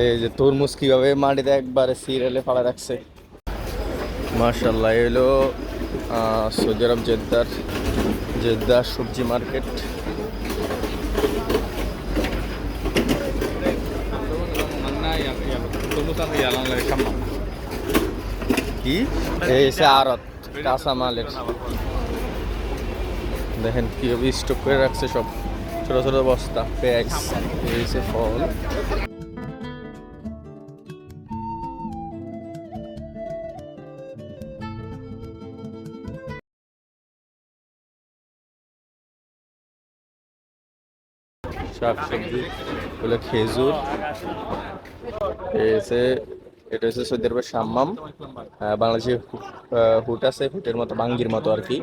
এই যে তরমুজ কীভাবে মাটিতে একবারে সিরিয়ালে ফালা রাখছে। মার্শাল্লাহ এলো সৌদি আরব জেদ্দার, জেদ্দা সবজি মার্কেট. কি? এই সে আড়ত, কাঁচা মালের। দেখেন কীভাবে স্টক করে রাখছে সব। ছোট ছোট বস্তা, পেঁয়াজ, এই সে ফল শাকসবজি হলো খেজুর। এসে এটা হচ্ছে সৌদি আরবের সাম্মাম। বাংলাদেশে হুট আছে, হুটের মতো, বাঙ্গির মতো আর কি।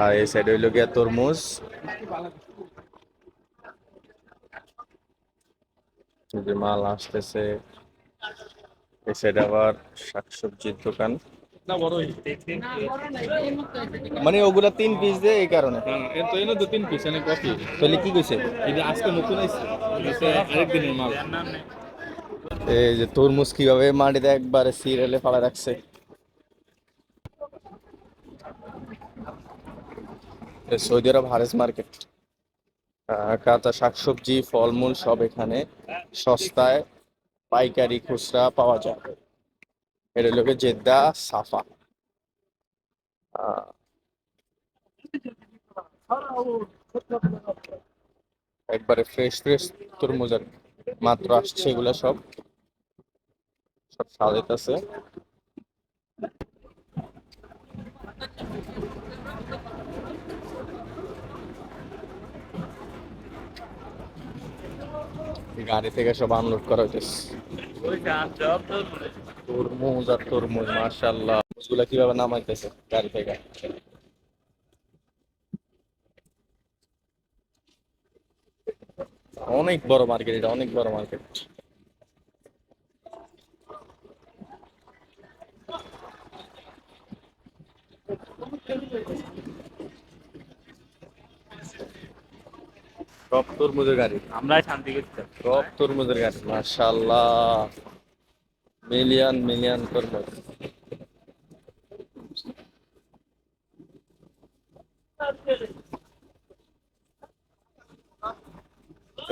আর এই সাইডে হইল গিয়া তরমুজ। মাল আসতেছে। এই সাইডে আবার শাকসবজির দোকান। মানে ওগুলা তিন পিস দিয়ে এই কারণে। তো এনে দু তিন পিস এনে কফি তাহলে কি কইছে? এটা আজকে নতুন আইছে আরেক দিনের মাল। এই যে তরমুজ কীভাবে মাটিতে একবারে সিরিয়ালে ফালা রাখছে। সৌদি আরব হারেস মার্কেট। কাঁচা শাকসবজি ফলমূল সব এখানে সস্তায় পাইকারি খুচরা পাওয়া যায়। এটা লোকে জেদ্দা সাফা একবারে ফ্রেশ ফ্রেশ তরমুজ। মাত্র আসছে এগুলা সব সব সাজাইতেছে গাড়ি থেকে সব আনলোড করা হইতেছে তরমুজ আর তরমুজ মার্শাল্লাহগুলা কীভাবে নামাইতেছে? গাড়ি থেকে। অনেক বড় মার্কেট এটা, অনেক বড় মার্কেট। সব তরমুজের গাড়ি। আমরা শান্তি করতে সব তরমুজের গাছ মাশাল্লাহ মিলিয়ন মিলিয়ন তরমুজ।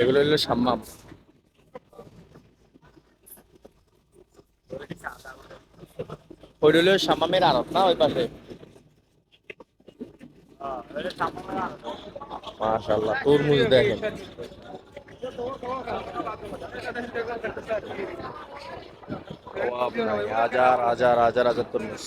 এগুলো হলো সাম্মাম। ওইটা হলো সাম্মামের আড়ত না ওই পাশে? মাশাল্লাহ তরমুজ দেখেন অভাব নাই হাজার হাজার হাজার হাজার তরমুজ